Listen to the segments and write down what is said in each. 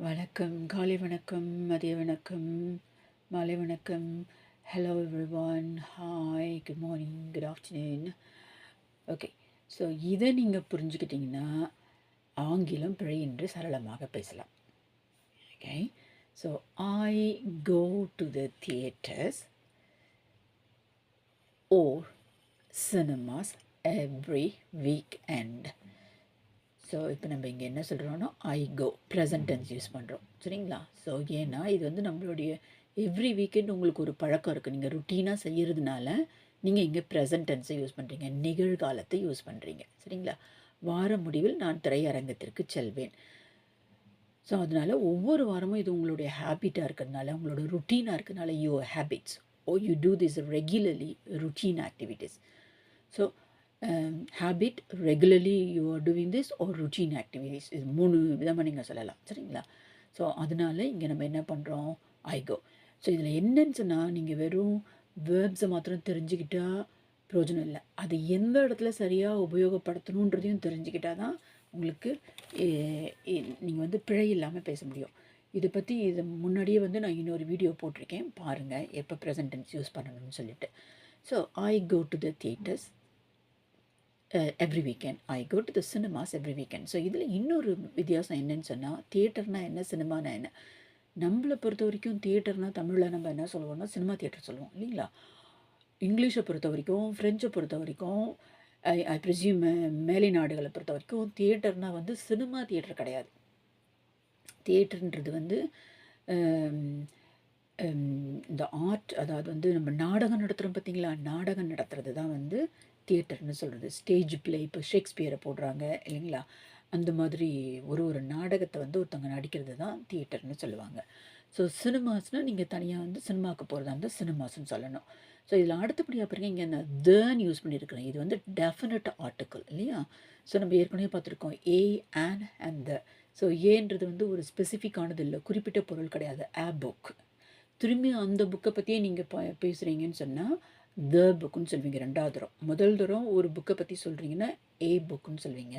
வணக்கம் காலை வணக்கம் மதிய வணக்கம் மாலை வணக்கம். Hello everyone hi good morning good afternoon okay so இதை நீங்கள் புரிஞ்சுக்கிட்டிங்கன்னா ஆங்கிலம் பிழை என்று சரளமாக பேசலாம். Okay so I go to the theatres or cinemas every week and so இப்போ நம்ம இங்கே என்ன சொல்கிறோன்னா I go present tense use பண்ணுறோம் சரிங்களா? ஸோ ஏன்னா இது வந்து நம்மளுடைய எவ்ரி வீக்கெண்ட் உங்களுக்கு ஒரு பழக்கம் இருக்குது நீங்கள் ருட்டீனாக செய்கிறதுனால நீங்கள் இங்கே ப்ரெசன்ட் டென்ஸை யூஸ் பண்ணுறீங்க நிகழ்காலத்தை யூஸ் பண்ணுறீங்க சரிங்களா? வார முடிவில் நான் திரையரங்கத்திற்கு செல்வேன். ஸோ அதனால் ஒவ்வொரு வாரமும் இது உங்களுடைய ஹேபிட்டாக இருக்கிறதுனால உங்களோட ருட்டீனாக இருக்கிறதுனால you habits oh you do this regularly routine activities so habit regularly you are doing this ஒரு ருட்டீன் ஆக்டிவிட்டீஸ் இது மூணு விதமாக நீங்கள் சொல்லலாம். சரிங்களா? ஸோ அதனால இங்கே நம்ம என்ன பண்ணுறோம் ஐகோ ஸோ இதில் என்னன்னு சொன்னால் நீங்கள் வெறும் வேர்ப்ஸை மாத்திரம் தெரிஞ்சுக்கிட்டால் பிரயோஜனம் இல்லை. அது எந்த இடத்துல சரியாக உபயோகப்படுத்தணுன்றதையும் தெரிஞ்சுக்கிட்டால் தான் உங்களுக்கு நீங்கள் வந்து பிழை இல்லாமல் பேச முடியும். இதை பற்றி இது முன்னாடியே வந்து நான் இன்னொரு வீடியோ போட்டிருக்கேன். பாருங்கள் எப்போ ப்ரெசன்டென்ஸ் யூஸ் பண்ணணும்னு சொல்லிட்டு. So I go to the theatres every weekend I go to the cinemas every weekend so இதில் இன்னொரு வித்தியாசம் என்னன்னு சொன்னால் தியேட்டர்னால் என்ன சினிமானா என்ன? நம்மளை பொறுத்த வரைக்கும் தியேட்டர்னால் தமிழில் நம்ம என்ன சொல்லுவோம்னா சினிமா தியேட்டர் சொல்லுவோம் இல்லைங்களா? இங்கிலீஷை பொறுத்த வரைக்கும் ஃப்ரெஞ்சை பொறுத்த வரைக்கும் ஐ ஐ ப்ரிசியூம் மேலை நாடுகளை பொறுத்த வரைக்கும் தியேட்டர்னால் வந்து சினிமா தியேட்டர் கிடையாது. தியேட்டர்ன்றது வந்து இந்த ஆர்ட் அதாவது வந்து நம்ம நாடகம் நடத்துகிறோம் பார்த்தீங்களா நாடகம் நடத்துறது தான் வந்து தியேட்டர்னு சொல்கிறது ஸ்டேஜ் பிளே இப்போ ஷேக்ஸ்பியரை போடுறாங்க இல்லைங்களா? அந்த மாதிரி ஒரு ஒரு நாடகத்தை வந்து ஒருத்தவங்க நடிக்கிறது தான் தியேட்டர்னு சொல்லுவாங்க. ஸோ சினிமாஸ்னால் நீங்கள் தனியாக வந்து சினிமாவுக்கு போகிறதா இருந்தால் சினிமாஸ்ன்னு சொல்லணும். ஸோ இதில் அடுத்தபடியாக பாருங்க இங்கே நான் தேன் யூஸ் பண்ணியிருக்கிறேன். இது வந்து டெஃபினட் ஆர்டிக்கல் இல்லையா? ஸோ நம்ம ஏற்கனவே பார்த்துருக்கோம் a and and the so ஏன்றது வந்து ஒரு ஸ்பெசிஃபிக்கானது இல்லை குறிப்பிட்ட பொருள் கிடையாது ஆ புக் திரும்பி அந்த புக்கை பற்றியே நீங்கள் ப பேசுகிறீங்கன்னு சொன்னால் த புக்குன்னு சொல்வீங்க ரெண்டாவது தரம். முதல் தரம் ஒரு புக்கை பற்றி சொல்கிறீங்கன்னா ஏ புக்குன்னு சொல்வீங்க.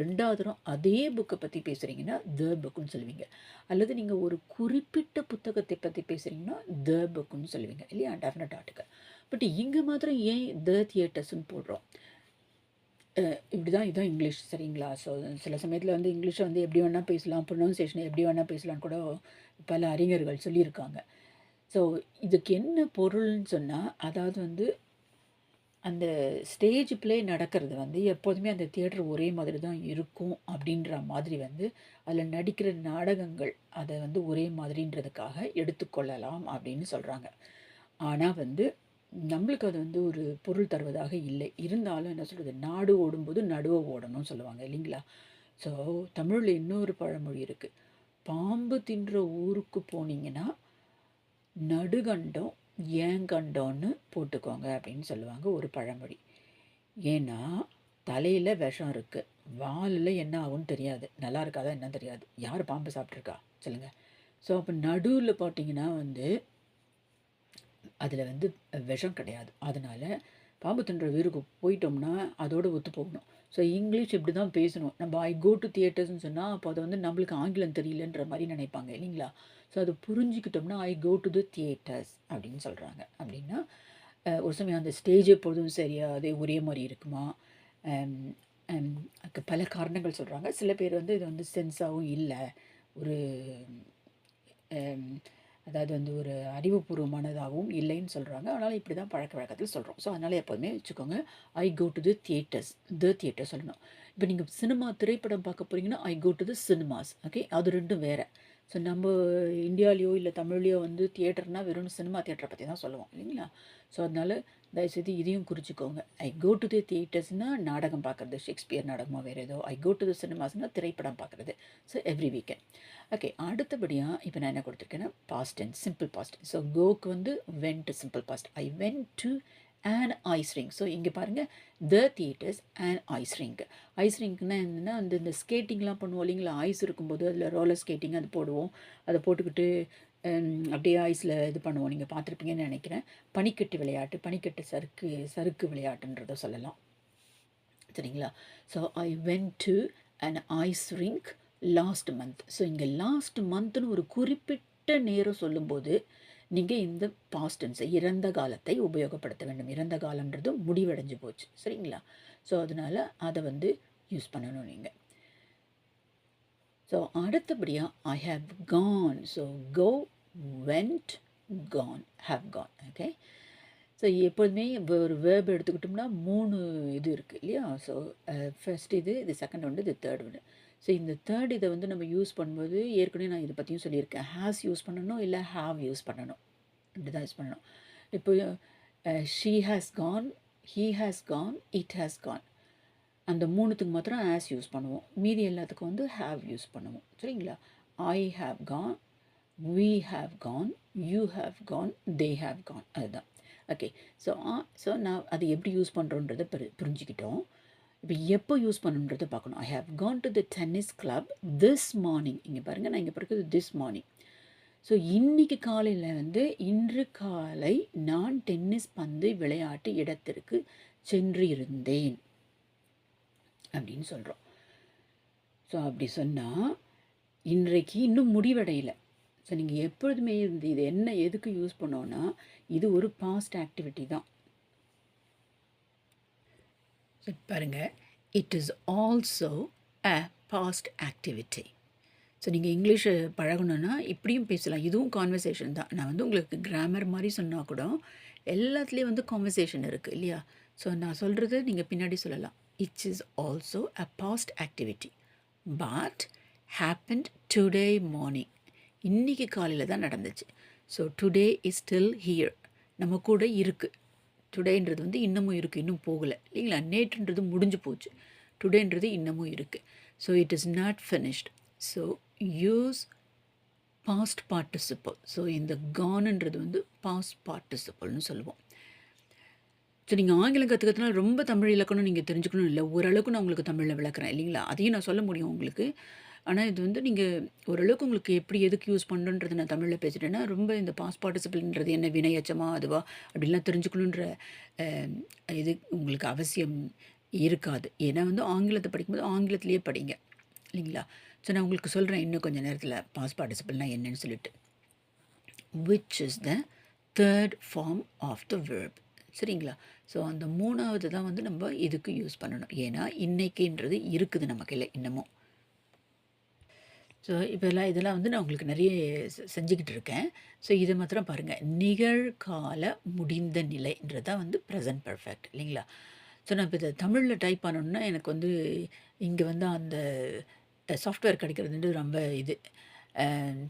ரெண்டாவது தரம் அதே புக்கை பற்றி பேசுகிறீங்கன்னா த புக்குன்னு சொல்லுவீங்க அல்லது நீங்கள் ஒரு குறிப்பிட்ட புத்தகத்தை பற்றி பேசுகிறீங்கன்னா த புக்குன்னு சொல்லுவீங்க இல்லையா? டெஃபினட் ஆர்டிக்கல் பட் இங்கே மாத்திரம் ஏன் த தியேட்டர்ஸ்ன்னு போடுறோம்? இப்படி தான் இதுதான் இங்கிலீஷ் சரிங்களா? ஸோ சில சமயத்தில் வந்து இங்கிலீஷை வந்து எப்படி வேணால் பேசலாம் ப்ரொனவுன்சியேஷனை எப்படி வேணால் பேசலாம்னு கூட பல அறிஞர்கள் சொல்லியிருக்காங்க. ஸோ இதுக்கு என்ன பொருள்னு சொன்னால் அதாவது வந்து அந்த ஸ்டேஜ் பிளே நடக்கிறது வந்து எப்போதுமே அந்த தியேட்டர் ஒரே மாதிரி தான் இருக்கும் அப்படின்ற மாதிரி வந்து அதில் நடிக்கிற நாடகங்கள் அதை வந்து ஒரே மாதிரின்றதுக்காக எடுத்துக்கொள்ளலாம் அப்படின்னு சொல்கிறாங்க ஆனால் வந்து நம்மளுக்கு அது வந்து ஒரு பொருள் தருவதாக இல்லை. இருந்தாலும் என்ன சொல்கிறது நாடு ஓடும்போது நடுவை ஓடணும்னு சொல்லுவாங்க இல்லைங்களா? ஸோ தமிழில் இன்னொரு பழமொழி இருக்குது பாம்பு தின்ற ஊருக்கு போனீங்கன்னா நடுகண்டம் ஏங்கண்டோன்னு போட்டுக்கோங்க அப்படின்னு சொல்லுவாங்க ஒரு பழமொழி. ஏன்னா தலையில் விஷம் இருக்குது வாலில் என்ன ஆகும்னு தெரியாது. நல்லா இருக்காதா என்ன தெரியாது. யார் பாம்பு சாப்பிட்ருக்கா சொல்லுங்கள் ஸோ அப்போ நடுவில் பார்த்தீங்கன்னா வந்து அதில் வந்து விஷம் கிடையாது. அதனால் பாம்பு தின்ற வீருக்கு போயிட்டோம்னா அதோடு ஒத்து போகணும். ஸோ இங்கிலீஷ் இப்படி தான் பேசணும். நம்ம ஐ கோ டு தியேட்டர்ஸ்னு சொன்னால் அப்போ அதை வந்து நம்மளுக்கு ஆங்கிலம் தெரியலன்ற மாதிரி நினைப்பாங்க இல்லைங்களா? ஸோ அதை புரிஞ்சுக்கிட்டோம்னா ஐ கோ டு த தியேட்டர்ஸ் அப்படின்னு சொல்கிறாங்க அப்படின்னா ஒரு சமயம் அந்த ஸ்டேஜ் எப்பொழுதும் சரியா அதே ஒரே மாதிரி இருக்குமா? அதுக்கு பல காரணங்கள் சொல்கிறாங்க சில பேர் வந்து இது வந்து சென்ஸாகவும் இல்லை. ஒரு அதாவது வந்து ஒரு அறிவுபூர்வமானதாகவும் இல்லைன்னு சொல்கிறாங்க அதனால் இப்படி தான் பழக்க வழக்கத்தில் சொல்கிறோம் ஸோ அதனால் எப்போதுமே வச்சுக்கோங்க I go to the theatres the theatre சொல்லணும். இப்போ நீங்கள் சினிமா திரைப்படம் பார்க்க போகிறீங்கன்னா I go to the cinemas okay அது ரெண்டும் வேறு. ஸோ நம்ம இந்தியாவிலையோ இல்லை தமிழ்லையோ வந்து தியேட்டர்னால் வெறும் சினிமா தியேட்டரை பற்றி தான் சொல்லுவோம் இல்லைங்களா? ஸோ அதனால் தயவுசெய்து இதையும் குறிச்சிக்கோங்க. ஐ கோ டு தி தியேட்டர்ஸ்னால் நாடகம் பார்க்குறது ஷேக்ஸ்பியர் நாடகமாக வேறு ஏதோ. ஐ கோ டு தி சினிமாஸ்னால் திரைப்படம் பார்க்குறது. ஸோ எவ்ரி வீக்கெண்ட் ஓகே அடுத்தபடியாக இப்போ நான் என்ன கொடுத்துருக்கேன்னா past and simple past so கோக்கு வந்து went to simple past I went to and ice rink so இங்கே பாருங்கள் the theatres and ice rink ice ரிங்க்னா என்னென்னா அந்த இந்த ஸ்கேட்டிங்லாம் பண்ணுவோம் இல்லைங்களா? ஐஸ் இருக்கும்போது அதில் ரோலர் ஸ்கேட்டிங் அது போடுவோம். அதை போட்டுக்கிட்டு அப்படியே ஐஸில் இது பண்ணுவோம். நீங்கள் பார்த்துருப்பீங்கன்னு நினைக்கிறேன். பனிக்கட்டு விளையாட்டு பனிக்கட்டு சறுக்கு சறுக்கு விளையாட்டுன்றதை சொல்லலாம். சரிங்களா? So I went to and ice rink last month so இங்கே லாஸ்ட் மந்த்னு ஒரு குறிப்பிட்ட நேரம் சொல்லும்போது நீங்கள் இந்த பாஸ்ட் டென்ஸை இறந்த காலத்தை உபயோகப்படுத்த வேண்டும். இறந்த காலன்றது முடிவடைஞ்சு போச்சு. சரிங்களா? ஸோ அதனால் அதை வந்து யூஸ் பண்ணணும் நீங்கள் ஸோ அடுத்தபடியாக I have gone so go went gone have gone okay so எப்போதுமே ஒரு வேர்ப் எடுத்துக்கிட்டோம்னா மூணு இது இருக்குது இல்லையா? ஸோ ஃபஸ்ட் uh, இது இது செகண்ட் ஒன்று இது தேர்ட் ஒன்று ஸோ இந்த தேர்ட் இதை வந்து நம்ம யூஸ் பண்ணும்போது ஏற்கனவே நான் இதை பற்றியும் சொல்லியிருக்கேன். ஹேஸ் யூஸ் பண்ணணும் இல்லை ஹாவ் யூஸ் பண்ணணும். இப்படி தான் யூஸ் பண்ணணும். இப்போ she has gone he has gone it has gone அந்த மூணுத்துக்கு மாத்திரம் ஆஸ் யூஸ் பண்ணுவோம். மீதி எல்லாத்துக்கும் வந்து ஹாவ் யூஸ் பண்ணுவோம். சரிங்களா? I have gone we have gone you have gone they have gone அதுதான். ஓகே ஸோ ஸோ நான் அது எப்படி யூஸ் பண்ணுறோன்றதை புரி புரிஞ்சுக்கிட்டோம். இப்போ எப்போ யூஸ் பண்ணணுன்றதை பார்க்கணும். I have gone to the tennis club this morning இங்கே பாருங்கள் நான் இங்கே பிறகு திஸ் மார்னிங் ஸோ இன்றைக்கி காலையில் வந்து இன்று காலை நான் டென்னிஸ் பந்து விளையாட்டு இடத்திற்கு சென்று இருந்தேன் அப்படின்னு சொல்கிறோம் ஸோ அப்படி சொன்னால் இன்றைக்கு இன்னும் முடிவடையலை. ஸோ நீங்கள் எப்பொழுதுமே இருந்து இது என்ன எதுக்கு யூஸ் பண்ணோன்னா இது ஒரு பாஸ்ட் ஆக்டிவிட்டி தான். பாருங்கள் it is also a past activity so நீங்கள் இங்கிலீஷு பழகணுன்னா இப்படியும் பேசலாம். இதுவும் கான்வர்சேஷன் தான். நான் வந்து உங்களுக்கு கிராமர் மாதிரி சொன்னால் கூட எல்லாத்துலேயும் வந்து கான்வர்சேஷன் இருக்குது இல்லையா? ஸோ நான் சொல்கிறது நீங்கள் பின்னாடி சொல்லலாம். It's is also a past activity but happened today morning இன்றைக்கி காலையில் தான் நடந்துச்சு. So today is still here நம்ம கூட இருக்குது டுடேன்றது வந்து இன்னமும் இருக்குது இன்னும் போகலை. இல்லைங்களா? நேற்றுன்றது முடிஞ்சு போச்சு. டுடேன்றது இன்னமும் இருக்குது so it is not finished so use past participle so இந்த கானுன்றது வந்து பாஸ்ட் பார்ட்டிசிபிள்னு சொல்லுவோம். ஸோ நீங்கள் ஆங்கிலம் கற்றுக்கிறதுனால ரொம்ப தமிழ் இலக்கணம் நீங்கள் தெரிஞ்சுக்கணும் இல்லை. ஓரளவுக்கு நான் உங்களுக்கு தமிழில் விளக்குறேன் இல்லைங்களா? அதையும் நான் சொல்ல முடியும் உங்களுக்கு. ஆனால் இது வந்து நீங்கள் ஓரளவுக்கு உங்களுக்கு எப்படி எதுக்கு யூஸ் பண்ணுன்றது நான் தமிழில் பேசிட்டேன்னா ரொம்ப இந்த பாஸ் பார்ட்டிசிபிள்ன்றது என்ன வினையச்சமா அதுவா அப்படிலாம் தெரிஞ்சுக்கணுன்ற இது உங்களுக்கு அவசியம் இருக்காது. ஏன்னா வந்து ஆங்கிலத்தை படிக்கும்போது ஆங்கிலத்திலேயே படிங்க. இல்லைங்களா? ஸோ நான் உங்களுக்கு சொல்கிறேன் இன்னும் கொஞ்சம் நேரத்தில் பாஸ் பார்ட்டிசிபிள்னா என்னன்னு சொல்லிட்டு. Which is the third form of the verb சரிங்களா? ஸோ அந்த மூணாவது தான் வந்து நம்ம இதுக்கு யூஸ் பண்ணணும். ஏன்னா இன்றைக்கின்றது இருக்குது நம்ம கையில் இன்னமும். ஸோ இப்போல்லாம் இதெல்லாம் வந்து நான் உங்களுக்கு நிறைய செஞ்சுக்கிட்டு இருக்கேன். ஸோ இதை மாத்திரம் பாருங்கள் நிகழ்கால முடிந்த நிலைன்றது தான் வந்து ப்ரெசன்ட் பர்ஃபெக்ட் இல்லைங்களா? ஸோ நான் இப்போ இதை தமிழில் டைப் பண்ணணுன்னா எனக்கு வந்து இங்கே வந்து அந்த சாஃப்ட்வேர் கிடைக்கிறது ரொம்ப இது.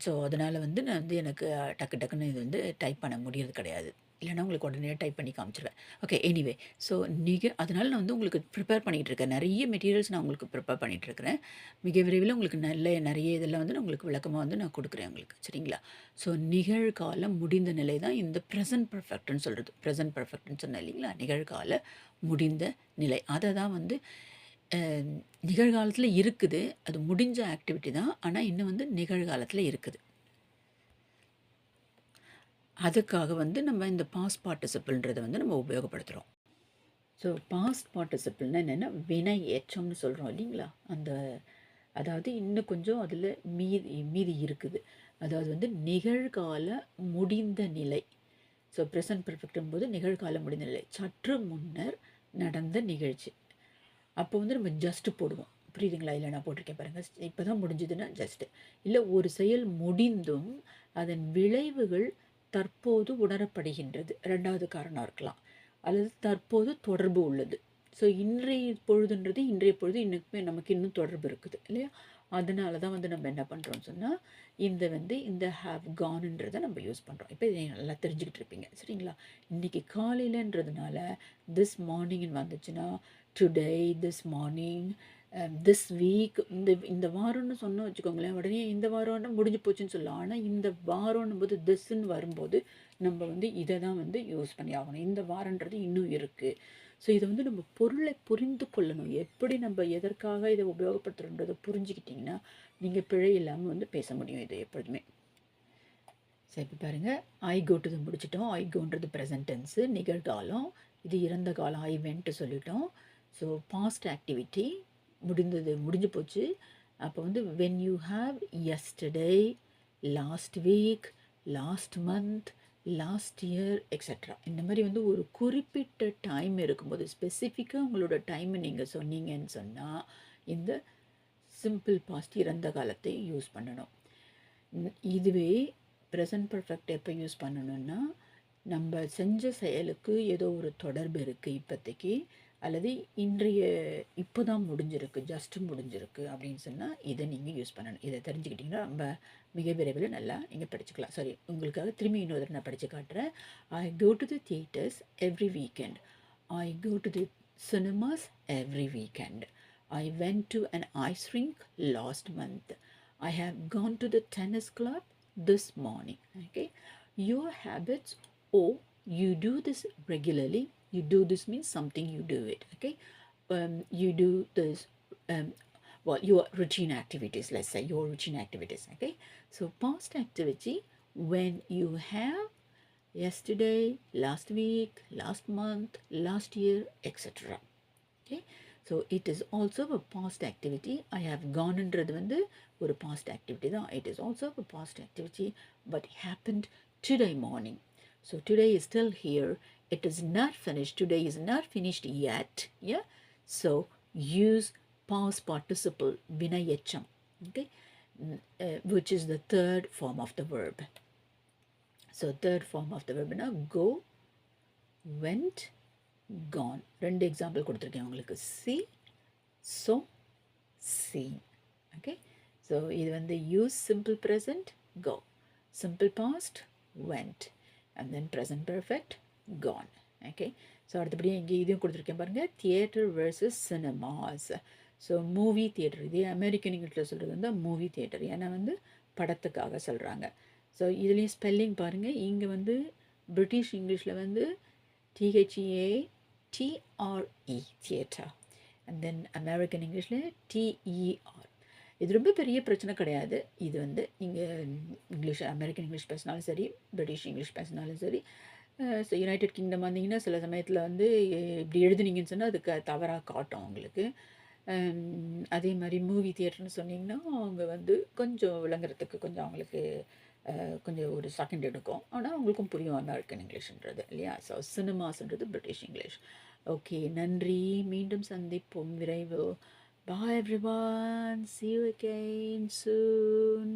ஸோ அதனால் வந்து நான் வந்து எனக்கு டக்கு டக்குன்னு இது வந்து டைப் பண்ண முடியறது கிடையாது. இல்லைனா உங்களுக்கு உடனே டைப் பண்ணி காமிச்சிருவேன். ஓகே எனிவே ஸோ நீங்கள் அதனால் நான் வந்து உங்களுக்கு ப்ரிப்பேர் பண்ணிகிட்டு இருக்கேன். நிறைய மெட்டீரியல்ஸ் நான் உங்களுக்கு ப்ரிப்பேர் பண்ணிகிட்டு இருக்கிறேன். மிக விரைவில் உங்களுக்கு நல்ல நிறைய இதெல்லாம் வந்து நான் உங்களுக்கு விளக்கமாக வந்து நான் கொடுக்குறேன் உங்களுக்கு. சரிங்களா? ஸோ நிகழ்காலம் முடிந்த நிலை தான் இந்த ப்ரெசன்ட் பர்ஃபெக்ட்னு சொல்கிறது ப்ரெசன்ட் பர்ஃபெக்ட்னு சொன்னேன் இல்லைங்களா? நிகழ்கால முடிந்த நிலை. அதை தான் வந்து நிகழ்காலத்தில் இருக்குது. அது முடிஞ்ச ஆக்டிவிட்டி தான். ஆனால் இன்னும் வந்து நிகழ்காலத்தில் இருக்குது. அதுக்காக வந்து நம்ம இந்த பாஸ்ட் பார்ட்டிசிபிள்ன்றதை வந்து நம்ம உபயோகப்படுத்துகிறோம் ஸோ பாஸ்ட் பார்ட்டிசிபிள்னா என்னென்னா வினை ஏற்றம்னு சொல்கிறோம் இல்லைங்களா? அந்த அதாவது இன்னும் கொஞ்சம் அதில் மீதி மீதி இருக்குது. அதாவது வந்து நிகழ்கால முடிந்த நிலை. ஸோ ப்ரெசன்ட் பர்ஃபெக்டும் போது நிகழ்கால முடிந்த நிலை. சற்று முன்னர் நடந்த நிகழ்ச்சி. அப்போ வந்து நம்ம ஜஸ்ட்டு போடுவோம். புரியுதுங்களா? இல்லை நான் போட்டிருக்கேன் பாருங்கள் இப்போ தான் முடிஞ்சதுன்னா ஜஸ்ட்டு இல்லை ஒரு செயல் முடிந்தும் அதன் விளைவுகள் தற்போது உணரப்படுகின்றது. ரெண்டாவது காரணம் இருக்கலாம். அல்லது தற்போது தொடர்பு உள்ளது. ஸோ இன்றைய பொழுதுன்றது இன்றைய பொழுது இன்னுமே நமக்கு இன்னும் தொடர்பு இருக்குது இல்லையா? அதனால தான் வந்து நம்ம என்ன பண்ணுறோம்னு சொன்னால் இந்த வந்து இந்த ஹாவ் கான்ன்றதை நம்ம யூஸ் பண்ணுறோம் இப்போ இதை நல்லா தெரிஞ்சுக்கிட்டு இருப்பீங்க சரிங்களா? இன்றைக்கி காலையிலன்றதுனால திஸ் மார்னிங்னு வந்துச்சுன்னா today this morning Um, this week இந்த இந்த வாரம்னு சொன்னால் வச்சுக்கோங்களேன் உடனே இந்த வாரம்னு முடிஞ்சு போச்சுன்னு சொல்லலாம். ஆனால் இந்த வாரம்னும் போது திஸ்ன்னு வரும்போது நம்ம வந்து இதை தான் வந்து யூஸ் பண்ணி ஆகணும். இந்த வாரன்றது இன்னும் இருக்குது ஸோ இதை வந்து நம்ம பொருளை புரிந்து கொள்ளணும். எப்படி நம்ம எதற்காக இதை உபயோகப்படுத்துகிறோன்றதை புரிஞ்சுக்கிட்டிங்கன்னா நீங்கள் பிழை இல்லாமல் வந்து பேச முடியும் இதை எப்பொழுதுமே. சரி இப்போ பாருங்கள் ஐ கோட்டது முடிச்சிட்டோம். ஐ கோன்றது ப்ரெசன்டென்ஸு நிகழ்காலம். இது இறந்த காலம் ஐ வென்ட்டு சொல்லிட்டோம். ஸோ பாஸ்ட் ஆக்டிவிட்டி முடிந்தது முடிஞ்சு போச்சு. அப்போ வந்து when you have yesterday last week last month last year extra இந்த மாதிரி வந்து ஒரு குறிப்பிட்ட டைம் இருக்கும்போது ஸ்பெசிஃபிக்காக உங்களோட டைமை நீங்கள் சொன்னீங்கன்னு சொன்னால் இந்த சிம்பிள் பாஸ்ட் இறந்த காலத்தை யூஸ் பண்ணணும். இதுவே ப்ரெசன்ட் பர்ஃபெக்ட் எப்போ யூஸ் பண்ணணும்னா நம்ம செஞ்ச செயலுக்கு ஏதோ ஒரு தொடர்பு இருக்குது இப்போதைக்கு. அல்லது இன்றைய இப்போ தான் முடிஞ்சிருக்கு ஜஸ்ட் முடிஞ்சிருக்கு அப்படின்னு சொன்னால் இதை நீங்கள் யூஸ் பண்ணணும். இதை தெரிஞ்சுக்கிட்டிங்கன்னா ரொம்ப மிக விரைவில் நல்லா நீங்கள் படிச்சுக்கலாம். சாரி உங்களுக்காக திரும்பி இன்னொரு நான் படித்து காட்டுறேன். I go to the theatres every weekend I go to the cinemas every weekend I went to an ice rink last month I have gone to the tennis club this morning okay Your habits oh you do this regularly You do this means something you do it. Okay. Um, you do this, um, well, your routine activities, let's say your routine activities. Okay. So, past activity when you have yesterday, last week, last month, last year, etc. okay so it is also a past activity i have goneன்றது வந்து ஒரு past activity தான் it is also a past activity but happened today morning so today is still here it is not finished today is not finished yet yeah so use past participle vinayacham okay N- uh, which is the third form of the verb so third form of the verb now go went gone ரெண்டு example கொடுத்துருக்கேன் உங்களுக்கு see saw seen okay so இது வந்து use simple present go simple past went And then present perfect gone okay so அடுத்தபடியாக இங்கே இதையும் கொடுத்துருக்கேன் பாருங்கள் theatre versus cinemas so movie theatre இதே அமெரிக்கன் இங்கிலீஷில் சொல்கிறது வந்து மூவி தியேட்டர் ஏன்னா வந்து படத்துக்காக சொல்கிறாங்க ஸோ இதுலேயும் ஸ்பெல்லிங் பாருங்கள் இங்கே வந்து பிரிட்டிஷ் இங்கிலீஷில் வந்து T H E A T R E theatre and then American இங்கிலீஷில் டிஇஆர் இது ரொம்ப பெரிய பிரச்சனை கிடையாது. இது வந்து நீங்கள் இங்கிலீஷ் அமெரிக்கன் இங்கிலீஷ் பேசினாலும் சரி பிரிட்டிஷ் இங்கிலீஷ் பேசினாலும் சரி ஸோ யுனைடெட் கிங்டம் வந்தீங்கன்னா சில சமயத்தில் வந்து இப்படி எழுதுனீங்கன்னு சொன்னால் அதுக்கு தவறாக காட்டும் அவங்களுக்கு. அதே மாதிரி மூவி தியேட்டர்னு சொன்னிங்கன்னா அவங்க வந்து கொஞ்சம் விளங்குறதுக்கு கொஞ்சம் அவங்களுக்கு கொஞ்சம் ஒரு செகண்ட் எடுக்கும். ஆனால் அவங்களுக்கும் புரியும் அமெரிக்கன் இங்கிலீஷ்ன்றது இல்லையா? ஸோ சினிமாஸ்ன்றது பிரிட்டிஷ் இங்கிலீஷ். ஓகே நன்றி. மீண்டும் சந்திப்போம். விரைவு. Bye everyone see you again soon